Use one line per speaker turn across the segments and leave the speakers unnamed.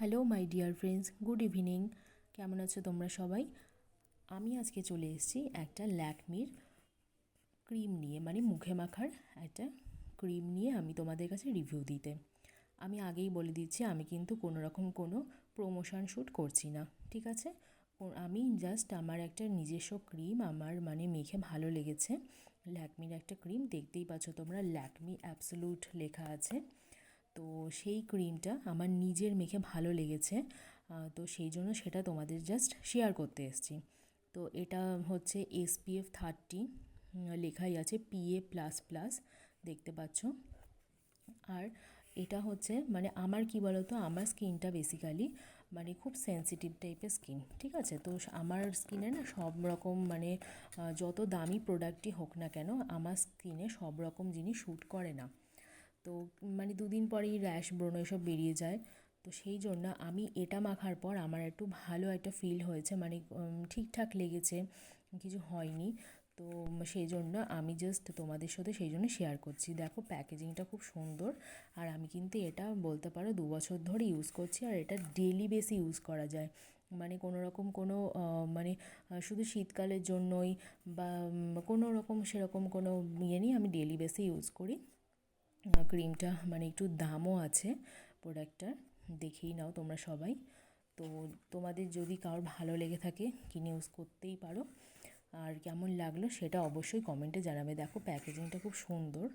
Hello, my dear friends, good evening. কেমন আছো তোমরা সবাই? আমি আজকে চলে এসেছি একটা ল্যাকমির ক্রিম নিয়ে মানে মুখে মাখার একটা ক্রিম নিয়ে আমি তোমাদের কাছে রিভিউ দিতে। আমি আগেই বলে দিচ্ছি, আমি কিন্তু কোনো রকম কোনো প্রমোশন শ্যুট করছি না, ঠিক আছে? আমি জাস্ট আমার একটা নিজস্ব ক্রিম, আমার মানে মেখে ভালো লেগেছে। ল্যাকমির একটা ক্রিম, দেখতেই পাচ্ছ তোমরা, ল্যাকমি অ্যাবসোলুট লেখা আছে। তো সেই ক্রিমটা আমার নিজের মেখে ভালো লেগেছে তো সেই জন্য সেটা তোমাদের জাস্ট শেয়ার করতে এসেছি। তো এটা হচ্ছে এসপিএফ থার্টি লেখাই আছে পিএ প্লাস প্লাস দেখতে পাচ্ছ। আর এটা হচ্ছে মানে আমার কি বলতো, আমার স্কিনটা বেসিক্যালি মানে খুব সেন্সিটিভ টাইপের স্কিন ঠিক আছে? তো আমার স্কিনে না সব রকম মানে যত দামি প্রোডাক্টই হোক না কেন, আমার স্কিনে সব রকম জিনিস শ্যুট করে না। তো মানে দুদিন পরেই র্যাশ ব্রণ এসব বেরিয়ে যায়। তো সেই জন্য আমি এটা মাখার পর আমার একটু ভালো একটা ফিল হয়েছে মানে ঠিকঠাক লেগেছে, কিছু হয়নি। তো সেই জন্য আমি জাস্ট তোমাদের সাথে সেই জন্য শেয়ার করছি। দেখো প্যাকেজিংটা খুব সুন্দর, আর আমি কিন্তু এটা বলতে পারো দু বছর ধরে ইউজ করছি, আর এটা ডেলি বেসি ইউজ করা যায়। মানে কোনো রকম কোনো মানে শুধু শীতকালের জন্যই বা কোনো রকম সেরকম কোনো ইয়ে নিয়ে আমি ডেলি বেসে ইউজ করি। ক্রিমটা মানে একটু দামও আছে প্রোডাক্টটার দেখেই নাও তোমরা সবাই। তো তোমাদের যদি কারোর ভালো লেগে থাকে কিনে ইউজ করতেই পারো। আর কেমন লাগল সেটা অবশ্যই কমেন্টে জানাবে। দেখো প্যাকেজিংটা খুব সুন্দর।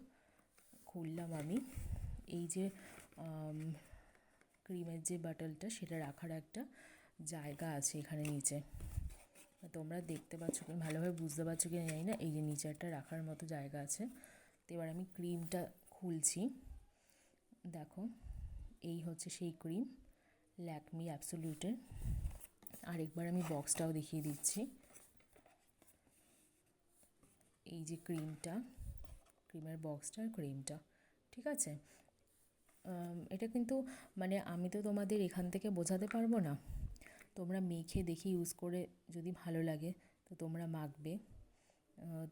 খুললাম আমি। এই যে ক্রিমের যে বাটলটা সেটা রাখার একটা জায়গা আছে এখানে নিচে। তোমরা দেখতে পাচ্ছ কি? ভালোভাবে বুঝতে পারছ কি? জানি না। এই যে নিচে একটা রাখার মতো জায়গা আছে। তো এবার আমি ক্রিমটা খুলছি। দেখো, এই হচ্ছে সেই ক্রিম ল্যাকমি অ্যাবসোলিউটের আরেকবার আমি বক্সটাও দেখিয়ে দিচ্ছি। এই যে ক্রিমটা ক্রিমের বক্সটা আর ক্রিমটা ঠিক আছে? এটা কিন্তু মানে আমি তো তোমাদের এখান থেকে বোঝাতে পারব না। তোমরা মেখে দেখে ইউজ করে যদি ভালো লাগে, তো তোমরা মাখবে।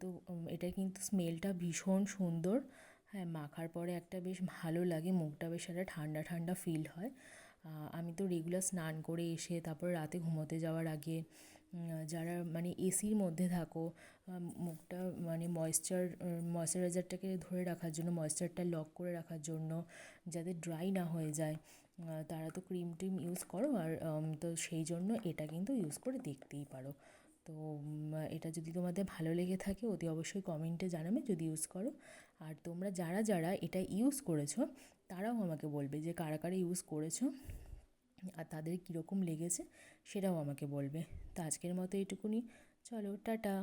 তো এটা কিন্তু স্মেলটা ভীষণ সুন্দর। হ্যাঁ মাখার পরে একটা বেশ ভালো লাগে, মুখটা বেশ একটা ঠান্ডা ঠান্ডা ফিল হয়। আমি তো রেগুলার স্নান করে এসে তারপর রাতে ঘুমোতে যাওয়ার আগে যারা মানে এসির মধ্যে থাকো মুখটা মানে ময়েশ্চার ময়েশ্চারাইজারটাকে ধরে রাখার জন্য ময়েশ্চারটা লক করে রাখার জন্য যাতে ড্রাই না হয়ে যায় তারা তো ক্রিম টিম ইউজ করো আর তো সেই জন্য এটা কিন্তু ইউজ করে দেখতেই পারো। তো এটা যদি তোমাদের ভালো লেগে থাকে অতি অবশ্যই কমেন্টে জানাবে, যদি ইউজ করো। আর তোমরা যারা যারা এটা ইউজ করেছ, তারাও আমাকে বলবে যে কারা কারা ইউজ করেছ আর তাদের কীরকম লেগেছে সেটাও আমাকে বলবে। তো আজকের মতো এটুকুনি। চলো, টাটা।